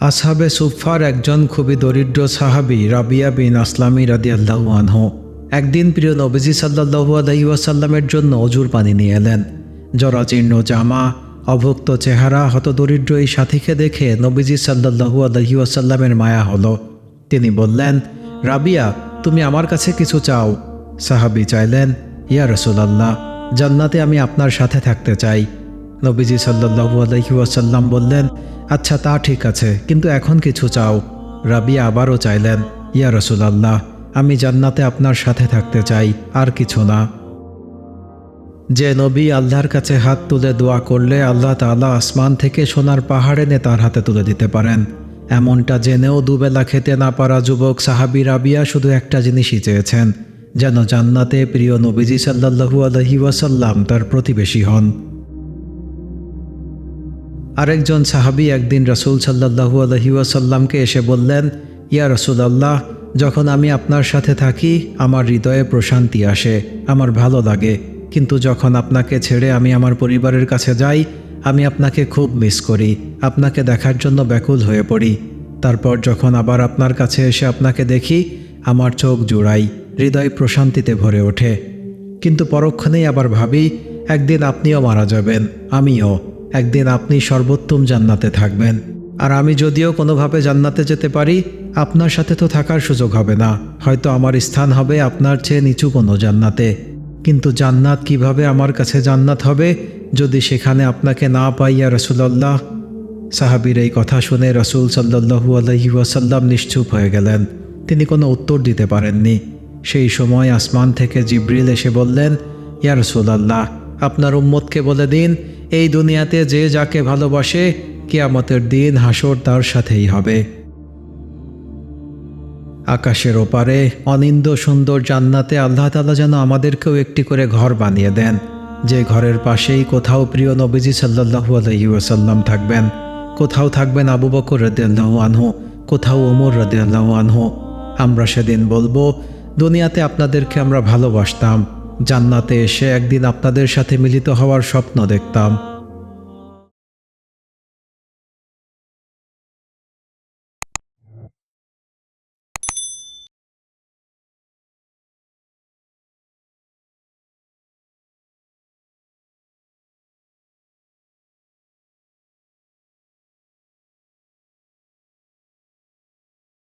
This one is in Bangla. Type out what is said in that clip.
আসহাবে সুফার একজন খুবই দরিদ্র সাহাবি, রাবিয়া বিন আসলামী রাদি আল্লাহ আনহু। একদিন প্রিয় নবীজি সাল্লাহু আলহিউসাল্লামের জন্য অজুর পানি নিয়ে এলেন। জরাজীর্ণ জামা, অভুক্ত চেহারা, হত দরিদ্র এই সাথীকে দেখে নবীজি সাল্লাহু আলহিউসাল্লামের মায়া হলো। তিনি বললেন, রাবিয়া, তুমি আমার কাছে কিছু চাও। সাহাবি চাইলেন, ইয়া রসুলাল্লাহ, জান্নাতে আমি আপনার সাথে থাকতে চাই। নবীজি সাল্লাহু আলহিউসাল্লাম বললেন আচ্ছা তা ঠিক আছে, কিন্তু এখন কিছু চাও। রাবিয়া আবারও চাইলেন, ইয়া রসুলাল্লাহ, আমি জান্নাতে আপনার সাথে থাকতে চাই, আর কিছু না। যে নবী আল্লাহর কাছে হাত তুলে দোয়া করলে আল্লাহ তাআলা আসমান থেকে সোনার পাহাড় এনে তার হাতে তুলে দিতে পারেন। এমনটা জেনেও দুবেলা খেতে না পারা যুবক সাহাবি রাবিয়া শুধু একটা জিনিসই চেয়েছেন, যেন জান্নাতে প্রিয় নবীজি সাল্লাহু আলহি ওয়াসাল্লাম তার প্রতিবেশী হন। আরেকজন সাহাবি একদিন রসুল সাল্লাহু আলহি ওয়াসাল্লামকে এসে বললেন, ইয়া রসুল আল্লাহ যখন আমি আপনার সাথে থাকি, আমার হৃদয়ে প্রশান্তি আসে, আমার ভালো লাগে। কিন্তু যখন আপনাকে ছেড়ে আমি আমার পরিবারের কাছে যাই, আমি আপনাকে খুব মিস করি, আপনাকে দেখার জন্য ব্যাকুল হয়ে পড়ি। তারপর যখন আবার আপনার কাছে এসে আপনাকে দেখি, আমার চোখ জুড়াই, হৃদয় প্রশান্তিতে ভরে ওঠে। কিন্তু পরক্ষণেই আবার ভাবি, একদিন আপনিও মারা যাবেন, আমিও। একদিন আপনি সর্বোত্তম জান্নাতে থাকবেন। আর আমি যদিও কোনোভাবে জান্নাতে যেতে পারি, আপনার সাথে তো থাকার সুযোগ হবে না। হয়তো আমার স্থান হবে আপনার চেয়ে নিচু কোনো জান্নাতে। কিন্তু জান্নাত কীভাবে আমার কাছে জান্নাত হবে, যদি সেখানে আপনাকে না পাইয়া রসুল্লাহ সাহাবির এই কথা শুনে রসুল সাল্লাহু আলহি ওয়াসাল্লাম নিশ্চুপ হয়ে গেলেন। তিনি কোনো উত্তর দিতে পারেননি। সেই সময় আসমান থেকে জিব্রিল এসে বললেন, ইয়া রসুলাল্লাহ, আপনার উম্মতকে বলে দিন এই দুনিয়াতে যে যাকে ভালোবাসে, কিয়ামতের দিন হাসর তার সাথেই হবে। আকাশের ওপারে অনিন্দ সুন্দর জান্নাতে আল্লাহ তালা যেন আমাদেরকেও একটি করে ঘর বানিয়ে দেন, যে ঘরের পাশেই কোথাও প্রিয় নবীজি সাল্লাহু আলহি ওসাল্লাম থাকবেন, কোথাও থাকবেন আবু বকর রদিয়াল্লাহু আনহু, কোথাও ওমর রদিয়াল্লাহু আনহু। আমরা সেদিন বলব, দুনিয়াতে আপনাদেরকে আমরা ভালোবাসতাম জান্নাতে এসে একদিন আপনাদের সাথে মিলিত হওয়ার স্বপ্ন দেখতাম।